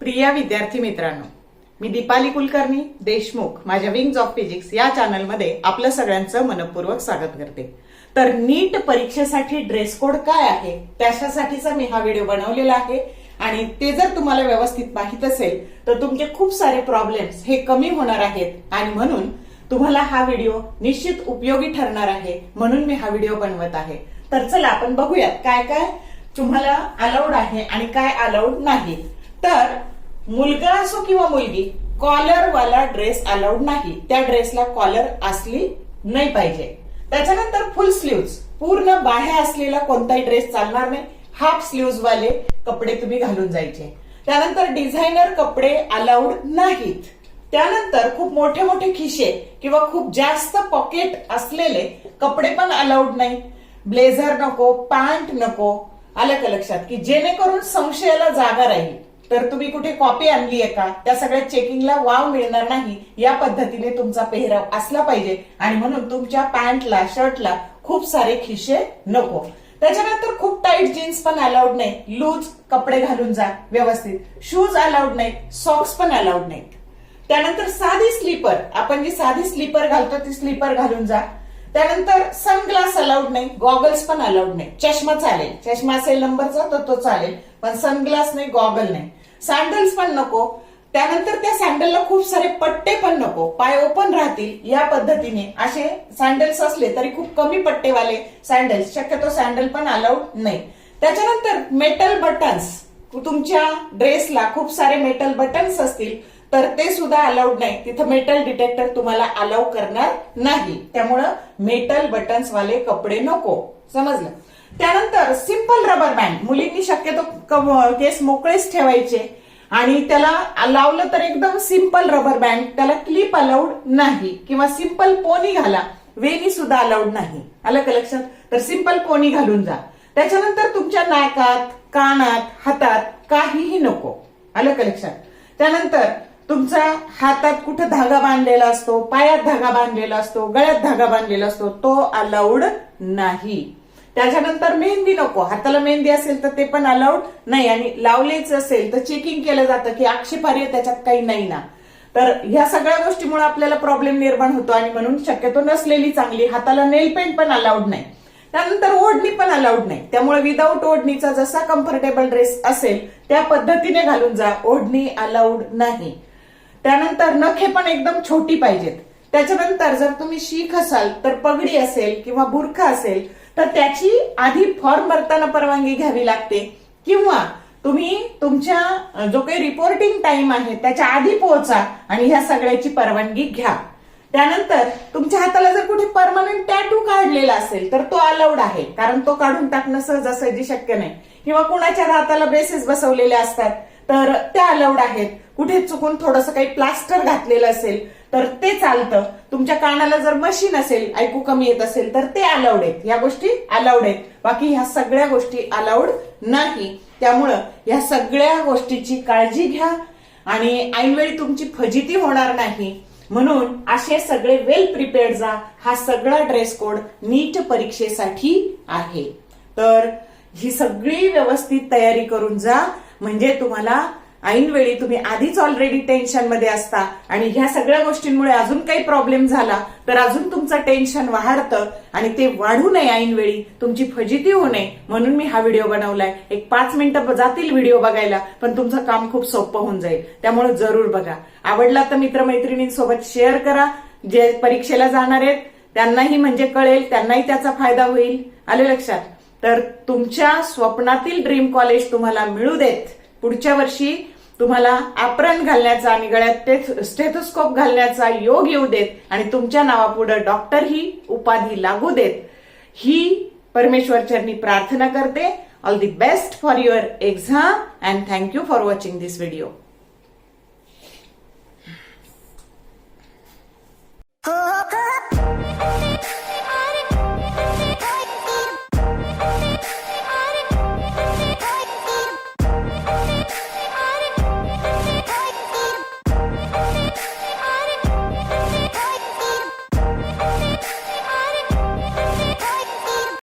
प्रिया विद्यार्थी मित्रांनो मी दीपाली कुलकर्णी देशमुख माझ्या विंग्ज ऑफ फिजिक्स या चॅनलमध्ये आपलं सगळ्यांचं मनपूर्वक स्वागत करते. तर नीट परीक्षेसाठी ड्रेस कोड काय आहे? त्याच्यासाठीचा मी हा व्हिडिओ बनवलेला आहे. आणि ते जर तुम्हाला व्यवस्थित माहीत असेल तर तुमचे खूप सारे प्रॉब्लेम्स हे कमी होणार आहेत. आणि म्हणून तुम्हाला हा व्हिडिओ निश्चित उपयोगी ठरणार आहे म्हणून मी हा व्हिडिओ बनवत आहे. तर चला आपण बघूयात काय काय तुम्हाला अलाउड आहे आणि काय अलाउड नाही. तर मुलगा असो किंवा मुलगी कॉलर वाला ड्रेस अलाउड नाही. त्या ड्रेसला कॉलर असली नाही पाहिजे. त्याच्यानंतर फुल स्लीव्ह पूर्ण बाह्या असलेला कोणताही ड्रेस चालणार नाही. हाफ स्लीव्ज वाले कपडे तुम्ही घालून जायचे. त्यानंतर डिझायनर कपडे अलाउड नाहीत. त्यानंतर खूप मोठे मोठे खिशे किंवा खूप जास्त पॉकेट असलेले कपडे पण अलाउड नाही. ब्लेझर नको पॅन्ट नको. आलं का लक्षात? की जेणेकरून संशयाला जागा राहील. तर तुम्ही कुठे कॉपी आणली आहे का? त्या सगळ्या चेकिंगला वाव मिळणार नाही. या पद्धतीने तुमचा पेहराव असला पाहिजे. आणि म्हणून तुमच्या पॅन्टला शर्टला खूप सारे खिशे नको. त्याच्यानंतर खूप टाईट जीन्स पण अलाउड नाही. लूज कपडे घालून जा व्यवस्थित. शूज अलाउड नाही. सॉक्स पण अलाउड नाही. त्यानंतर साधी स्लीपर. आपण जी साधी स्लीपर घालतो ती स्लीपर घालून जा. त्यानंतर सनग्लास अलाउड नाही गॉगल्स पण अलाउड नाही. चष्मा चालेल. चष्मा असेल नंबरचा तर तो चालेल. पण सनग्लास नाही गॉगल नाही. सँडल्स पण नको. त्यानंतर त्या सँडलला खूप सारे पट्टे पण नको. पाय ओपन राहतील या पद्धतीने. असे सँडल्स असले तरी खूप कमी पट्टेवाले सँडल्स शक्यतो सँडल पण अलाउड नाही. त्याच्यानंतर मेटल बटन्स तुमच्या ड्रेसला खूप सारे मेटल बटन्स असतील. तर ते सुद्धा अलाउड नाही. तिथं मेटल डिटेक्टर तुम्हाला अलाउ करणार नाही. त्यामुळं मेटल बटन्स वाले कपडे नको. समजलं? त्यानंतर सिंपल रबर बँड मुलींनी शक्यतो केस मोकळेच ठेवायचे. आणि त्याला लावलं तर एकदम सिंपल रबर बँड त्याला क्लिप अलाउड नाही. किंवा सिंपल पोनी घाला. वेणी सुद्धा अलाउड नाही. आलं का लक्षात? तर सिंपल पोनी घालून जा. त्याच्यानंतर तुमच्या नाकात कानात हातात काहीही नको. आलं का लक्षात? त्यानंतर तुमचा हातात कुठं धागा बांधलेला असतो पायात धागा बांधलेला असतो गळ्यात धागा बांधलेला असतो तो अलाउड नाही. त्याच्यानंतर मेहंदी नको. हाताला मेहंदी असेल तर ते पण अलाउड नाही. आणि लावलेच असेल तर चेकिंग केलं जातं की आक्षेपार्ह त्याच्यात काही नाही ना. तर ह्या सगळ्या गोष्टीमुळे आपल्याला प्रॉब्लेम निर्माण होतो आणि म्हणून शक्यतो नसलेली चांगली हाताला नेल पेंट पण अलाउड नाही. त्यानंतर ओढणी पण अलाउड नाही. त्यामुळे विदाऊट ओढणीचा जसा कम्फर्टेबल ड्रेस असेल त्या पद्धतीने घालून जा. ओढणी अलाउड नाही. त्यानंतर नखे पण एकदम छोटी पाहिजेत. त्याच्यानंतर जर तुम्ही शीख असाल तर पगडी असेल किंवा बुरखा असेल तर त्याची आधी फॉर्म भरताना परवानगी घ्यावी लागते. किंवा तुम्ही तुमच्या जो काही रिपोर्टिंग टाइम आहे त्याच्या आधी पोहोचा आणि ह्या सगळ्याची परवानगी घ्या. त्यानंतर तुमच्या हाताला जर कुठे परमनंट टॅटू काढलेला असेल तर तो अलाउड आहे. कारण तो काढून टाकणं सहजासहजी शक्य नाही. किंवा कुणाच्या हाताला ब्रेसेस बसवलेले असतात. तर त्या अलाउड आहेत. कुठे चुकून थोडंसं काही प्लास्टर घातलेलं असेल तर ते चालतं. तुमच्या कानाला जर मशीन असेल ऐकू कमी येत असेल तर ते अलाउड आहेत. या गोष्टी अलाउड आहेत. बाकी ह्या सगळ्या गोष्टी अलाउड नाही. त्यामुळं ह्या सगळ्या गोष्टीची काळजी घ्या. आणि ऐनवेळी तुमची फजिती होणार नाही. म्हणून असे सगळे वेल प्रिपेअर्ड जा. हा सगळा ड्रेस कोड नीट परीक्षेसाठी आहे. तर ही सगळी व्यवस्थित तयारी करून जा. म्हणजे तुम्हाला ऐनवेळी तुम्ही आधीच ऑलरेडी टेन्शनमध्ये असता आणि ह्या सगळ्या गोष्टींमुळे अजून काही प्रॉब्लेम झाला तर अजून तुमचं टेन्शन वाढतं आणि ते वाढू नये ऐनवेळी तुमची फजिती होऊ नये. म्हणून मी हा व्हिडिओ बनवलाय. एक पाच मिनिटं जातील व्हिडिओ बघायला पण तुमचं काम खूप सोपं होऊन जाईल. त्यामुळे जरूर बघा. आवडला तर मित्रमैत्रिणींसोबत शेअर करा. जे परीक्षेला जाणार आहेत त्यांनाही म्हणजे कळेल त्यांनाही त्याचा फायदा होईल. आले लक्षात? तर तुमच्या स्वप्नातील ड्रीम कॉलेज तुम्हाला मिळू देत. पुढच्या वर्षी तुम्हाला ॲप्रन घालण्याचा आणि गळ्यात स्टेथोस्कोप घालण्याचा योग येऊ देत आणि तुमच्या नावापुढे डॉक्टर ही उपाधी लागू देत. ही परमेश्वर चरणी प्रार्थना करते. All the best for your exam and thank you for watching this video Oh